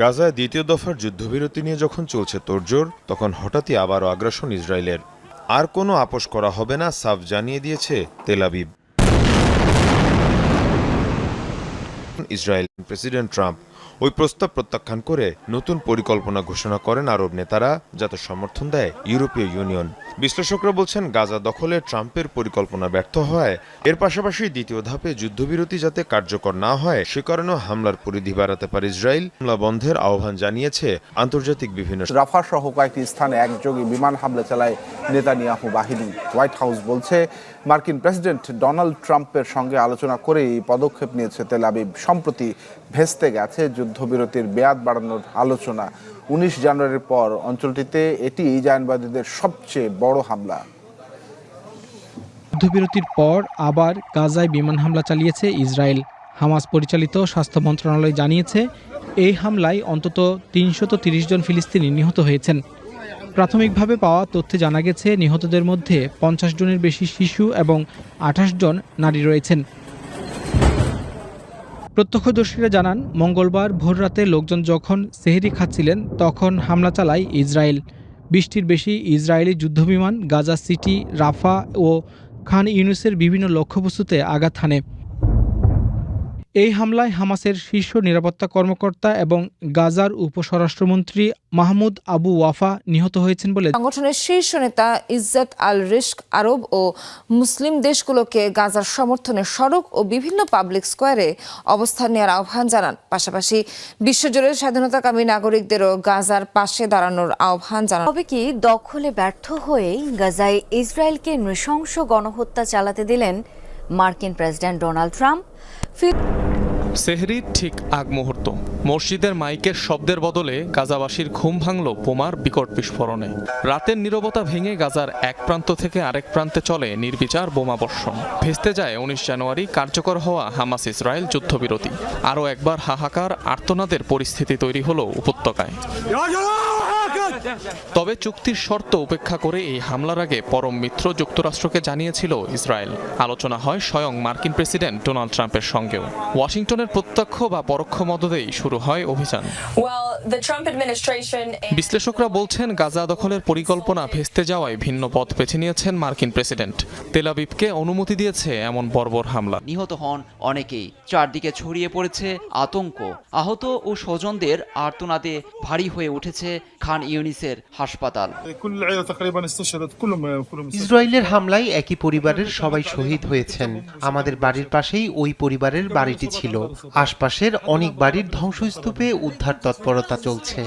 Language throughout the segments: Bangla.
গাজায় দ্বিতীয় দফার যুদ্ধবিরতি নিয়ে যখন চলছে তোড়জোড়, তখন হঠাৎই আবারও আগ্রাসন ইসরায়েলের। আর কোনো আপোষ করা হবে না, সাফ জানিয়ে দিয়েছে তেলাবিব ইসরায়েল প্রেসিডেন্ট ট্রাম্প ওই প্রস্তাব প্রত্যাখ্যান করে নতুন পরিকল্পনা ঘোষণা করেন আরব নেতারা, যাতে সমর্থন দেয় ইউরোপীয় ইউনিয়ন। বিশ্লেষকরা বলছেন, গাজা দখলে ট্রাম্পের পরিকল্পনা ব্যর্থ হয়। এর পাশাপাশি দ্বিতীয় ধাপে যুদ্ধবিরতি যাতে কার্যকর না হয়, সে কারণেও হামলার পরিধি বাড়াতে পারে ইসরায়েল। হামলা বন্ধের আহ্বান জানিয়েছে আন্তর্জাতিক বিভিন্ন রাফা সহ কয়েকটি স্থানে একযোগে বিমান হামলা চালায় নেতানিয়াহু বাহিনী। হোয়াইট হাউস বলছে, মার্কিন প্রেসিডেন্ট ডোনাল্ড ট্রাম্পের সঙ্গে আলোচনা করে এই পদক্ষেপ নিয়েছে তেল আবিব। সম্প্রতি ভেস্তে গেছে যুদ্ধবিরতির বেয়াদ বাড়ানোর আলোচনা। উনিশ জানুয়ারির পর অঞ্চলটিতে এটি জায়নবাদীদের সবচেয়ে বড় হামলা। যুদ্ধবিরতির পর আবার গাজায় বিমান হামলা চালিয়েছে ইসরায়েল। হামাস পরিচালিত স্বাস্থ্য মন্ত্রণালয় জানিয়েছে, এই হামলায় অন্তত তিনশত জন ফিলিস্তিনি নিহত হয়েছেন। প্রাথমিকভাবে পাওয়া তথ্যে জানা গেছে, নিহতদের মধ্যে পঞ্চাশ জনের বেশি শিশু এবং আঠাশ জন নারী রয়েছেন। প্রত্যক্ষদর্শীরা জানান, মঙ্গলবার ভোররাতে লোকজন যখন সেহেরি খাচ্ছিলেন, তখন হামলা চালায় ইসরায়েল। বৃষ্টির বেশি ইসরায়েলি যুদ্ধবিমান গাজা সিটি, রাফা ও খান ইউনুসের বিভিন্ন লক্ষ্যবস্তুতে আঘাত হানে। এই হামলায় হামাসের শীর্ষ নিরাপত্তা কর্মকর্তা এবং গাজার উপস্বরাষ্ট্রমন্ত্রী মাহমুদ আবু ওয়াফা নিহত হয়েছেন বলে সংগঠনের শীর্ষ নেতা ইজ্জত আল রিস্ক আরব ও মুসলিম দেশগুলোকে গাজার সমর্থনে সড়ক ও বিভিন্ন পাবলিক স্কোয়ারে অবস্থান নেওয়ার আহ্বান জানান। পাশাপাশি বিশ্বজুড়ে স্বাধীনতাকামী নাগরিকদেরও গাজার পাশে দাঁড়ানোর আহ্বান জানান। তবে কি দখলে ব্যর্থ হয়েই গাজায় ইসরায়েলকে নৃশংস গণহত্যা চালাতে দিলেন মার্কিন প্রেসিডেন্ট ডোনাল্ড ট্রাম্প? সেহরির ঠিক আগ মুহূর্ত। মসজিদের মাইকের শব্দের বদলে গাজাবাসীর ঘুম ভাঙল বোমার বিকট বিস্ফোরণে। রাতের নীরবতা ভেঙে গাজার এক প্রান্ত থেকে আরেক প্রান্তে চলে নির্বিচার বোমা বর্ষণ। ভেস্তে যায় উনিশ জানুয়ারি কার্যকর হওয়া হামাস ইসরায়েল যুদ্ধবিরতি। আরও একবার হাহাকার, আর্তনাদের পরিস্থিতি তৈরি হলো উপত্যকায়। তবে চুক্তির শর্ত উপেক্ষা করে এই হামলার আগে পরম মিত্র যুক্তরাষ্ট্রকে জানিয়েছিল ইসরায়েল। আলোচনা হয় স্বয়ং মার্কিন প্রেসিডেন্ট ডোনাল্ড ট্রাম্পের সঙ্গেও। ওয়াশিংটনের প্রত্যক্ষ বা পরোক্ষ মদদেই শুরু হয় অভিযান। বিশ্লেষকরা বলছেন গাজা দখলের পরিকল্পনা ভেস্তে যাওয়ায় ভিন্ন পথ বেছে নিয়েছেন মার্কিন প্রেসিডেন্ট। তেলাবিবকে অনুমতি দিয়েছে এমন বর্বর হামলা। নিহত হন অনেকেই। চারদিকে ছড়িয়ে পড়েছে আতঙ্ক। আহত ও স্বজনদের আর্তনাদে ভারী হয়ে উঠেছে খান ইউনিসের হাসপাতাল। ইসরায়েলের হামলায় একই পরিবারের সবাই শহীদ হয়েছেন। আমাদের বাড়ির পাশেই ওই পরিবারের বাড়িটি ছিল। আশপাশের অনেক বাড়ির ধ্বংসস্তূপে উদ্ধার তৎপরতা নিরাপত্তা চলছে।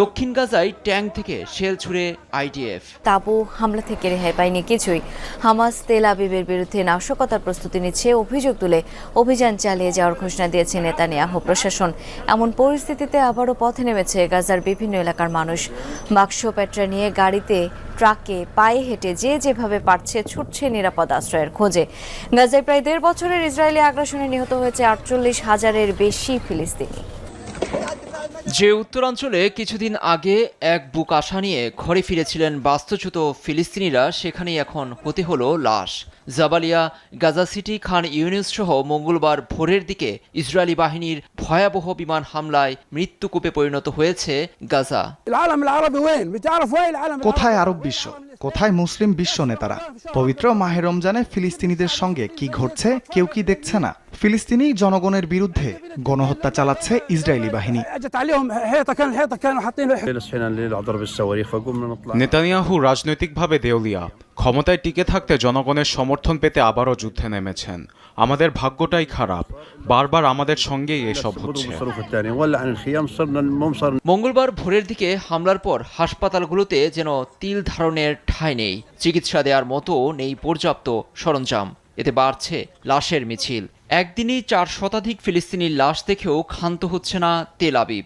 দক্ষিণ গাজায় ট্যাঙ্ক থেকে শেল ছুড়ে আইডিএফ তাবু হামলা থেকে রেহাই পায়নি কিছুই। হামাস তেল আবিবের বিরুদ্ধে নাশকতার প্রস্তুতি নিচ্ছে অভিযোগ তুলে অভিযান চালিয়ে যাওয়ার ঘোষণা দিয়েছে নেতানিয়াহু প্রশাসন। এমন পরিস্থিতিতে আবারও পথে নেমেছে গাজার বিভিন্ন এলাকার মানুষ। বাক্স প্যাট্রা নিয়ে গাড়িতে ট্রাকে পায়ে হেঁটে যে যেভাবে পারছে ছুটছে নিরাপদ আশ্রয়ের খোঁজে। গাজায় প্রায় দেড় বছরের ইসরায়েলি আগ্রাসনে নিহত হয়েছে আটচল্লিশ হাজারের বেশি ফিলিস্তিনি। যে উত্তরাঞ্চলে কিছুদিন আগে এক বুক আশা নিয়ে ঘরে ফিরেছিলেন বাস্তুচ্যুত ফিলিস্তিনিরা সেখানেই এখন হতে হলো লাশ। Jabalia Gaza city Khan Younis সহ মঙ্গলবার ভোরের দিকে ইসরায়েলি বাহিনীর ভয়াবহ বিমান হামলায় মৃত্যুকূপে পরিণত হয়েছে গাজা। কোথায় আরব বিশ্ব? কোথায় মুসলিম বিশ্ব নেতারা? পবিত্র মাহে রমজানে ফিলিস্তিনিদের সঙ্গে কি ঘটছে? কেউ কি দেখছে না? ফিলিস্তিনি জনগণের বিরুদ্ধে গণহত্যা চালাচ্ছে ইসরায়েলি বাহিনী। নেতানিয়াহু রাজনৈতিকভাবে দেউলিয়া ক্ষমতায় টিকে থাকতে জনগণের সমর্থন পেতে আবারও যুদ্ধে নেমেছেন। আমাদের ভাগ্যটাই খারাপ বারবার আমাদের সঙ্গেই এসব হচ্ছে। মঙ্গলবার ভোরের দিকে হামলার পর হাসপাতালগুলোতে যেন তিল ধারণের ঠাঁই নেই চিকিৎসা দেওয়ার মতো নেই পর্যাপ্ত সরঞ্জাম। এতে বাড়ছে লাশের মিছিল। একদিনই চার শতাধিক ফিলিস্তিনির লাশ দেখেও ক্ষান্ত হচ্ছে না তেল আবিব।